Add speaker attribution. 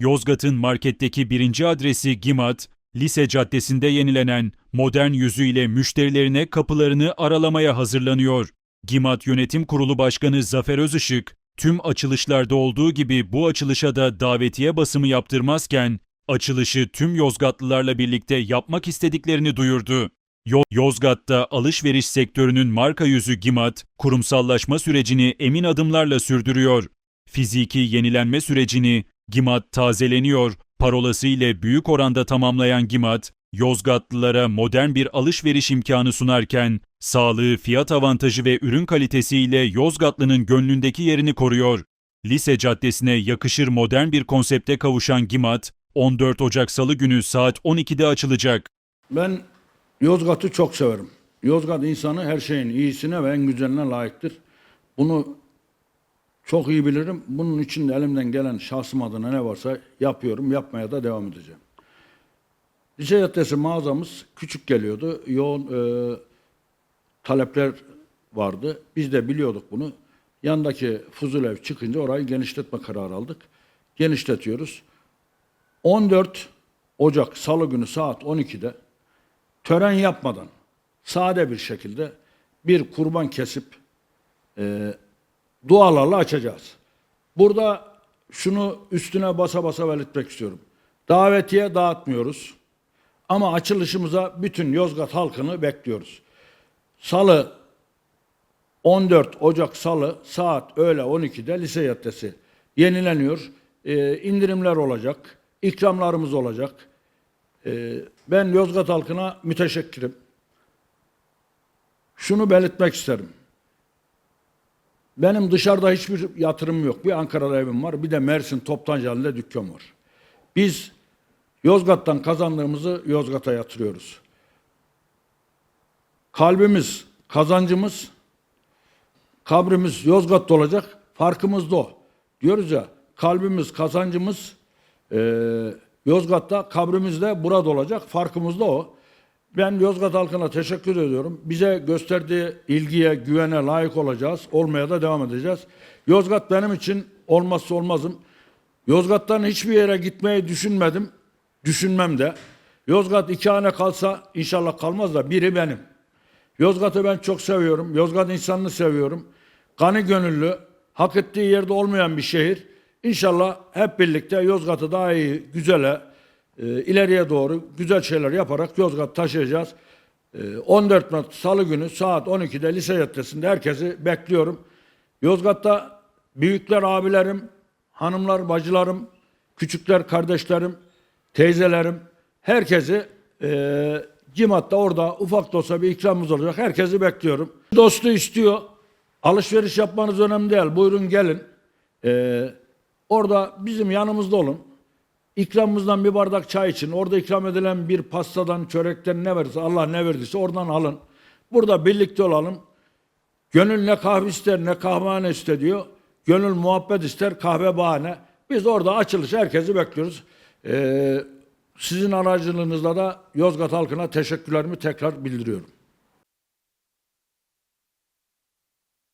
Speaker 1: Yozgat'ın marketteki birinci adresi Gimat, Lise Caddesi'nde yenilenen modern yüzüyle müşterilerine kapılarını aralamaya hazırlanıyor. Gimat Yönetim Kurulu Başkanı Zafer Özışık, tüm açılışlarda olduğu gibi bu açılışa da davetiye basımı yaptırmazken, açılışı tüm Yozgatlılarla birlikte yapmak istediklerini duyurdu. Yo- Yozgat'ta alışveriş sektörünün marka yüzü Gimat, kurumsallaşma sürecini emin adımlarla sürdürüyor. Fiziki yenilenme sürecini Gimat tazeleniyor parolası ile büyük oranda tamamlayan Gimat, Yozgatlılara modern bir alışveriş imkanı sunarken, sağlığı, fiyat avantajı ve ürün kalitesiyle Yozgatlı'nın gönlündeki yerini koruyor. Lise Caddesi'ne yakışır modern bir konsepte kavuşan Gimat, 14 Ocak Salı günü saat 12'de açılacak.
Speaker 2: Ben Yozgat'ı çok severim. Yozgat insanı her şeyin iyisine ve en güzeline layıktır. Bunu çok iyi bilirim. Bunun için de elimden gelen şahsım adına ne varsa yapıyorum. Yapmaya da devam edeceğim. Caddesi mağazamız küçük geliyordu. Yoğun e, talepler vardı. Biz de biliyorduk bunu. Yandaki Fuzulev çıkınca orayı genişletme kararı aldık. Genişletiyoruz. 14 Ocak Salı günü saat 12'de tören yapmadan sade bir şekilde bir kurban kesip e, dualarla açacağız. Burada şunu üstüne basa basa belirtmek istiyorum. Davetiye dağıtmıyoruz. Ama açılışımıza bütün Yozgat halkını bekliyoruz. Salı 14 Ocak Salı saat öğle 12'de Lise Caddesi yenileniyor. Ee, indirimler olacak, ikramlarımız olacak. Ee, ben Yozgat halkına müteşekkirim. Şunu belirtmek isterim. Benim dışarıda hiçbir yatırım yok. Bir Ankara'da evim var, bir de Mersin Toptancı halinde dükkan var. Biz Yozgat'tan kazandığımızı Yozgat'a yatırıyoruz. Kalbimiz, kazancımız, kabrimiz Yozgat'ta olacak. Farkımız da o. Diyoruz ya kalbimiz, kazancımız eee, Yozgat'ta, kabrimiz de burada olacak. Farkımız da o. Ben Yozgat halkına teşekkür ediyorum. Bize gösterdiği ilgiye, güvene layık olacağız. Olmaya da devam edeceğiz. Yozgat benim için olmazsa olmazım. Yozgat'tan hiçbir yere gitmeyi düşünmedim. Düşünmem de. Yozgat iki hane kalsa inşallah kalmaz da biri benim. Yozgat'ı ben çok seviyorum. Yozgat insanını seviyorum. Kanı gönüllü, hak ettiği yerde olmayan bir şehir. İnşallah hep birlikte Yozgat'ı daha iyi, güzele, e, ileriye doğru güzel şeyler yaparak Yozgat taşıyacağız. E, 14 Mart Salı günü saat 12'de Lise Caddesi'nde herkesi bekliyorum. Yozgat'ta büyükler abilerim, hanımlar bacılarım, küçükler kardeşlerim, teyzelerim, herkesi e, Cimat'ta orada ufak da olsa bir ikramımız olacak. Herkesi bekliyorum. Dostu istiyor. Alışveriş yapmanız önemli değil. Buyurun gelin. E, orada bizim yanımızda olun. İkramımızdan bir bardak çay için, orada ikram edilen bir pastadan, çörekten ne verirse, Allah ne verdiyse oradan alın. Burada birlikte olalım. Gönül ne kahve ister ne kahvehane ister diyor. Gönül muhabbet ister kahve bahane. Biz orada açılış herkesi bekliyoruz. Ee, sizin aracılığınızla da Yozgat halkına teşekkürlerimi tekrar bildiriyorum.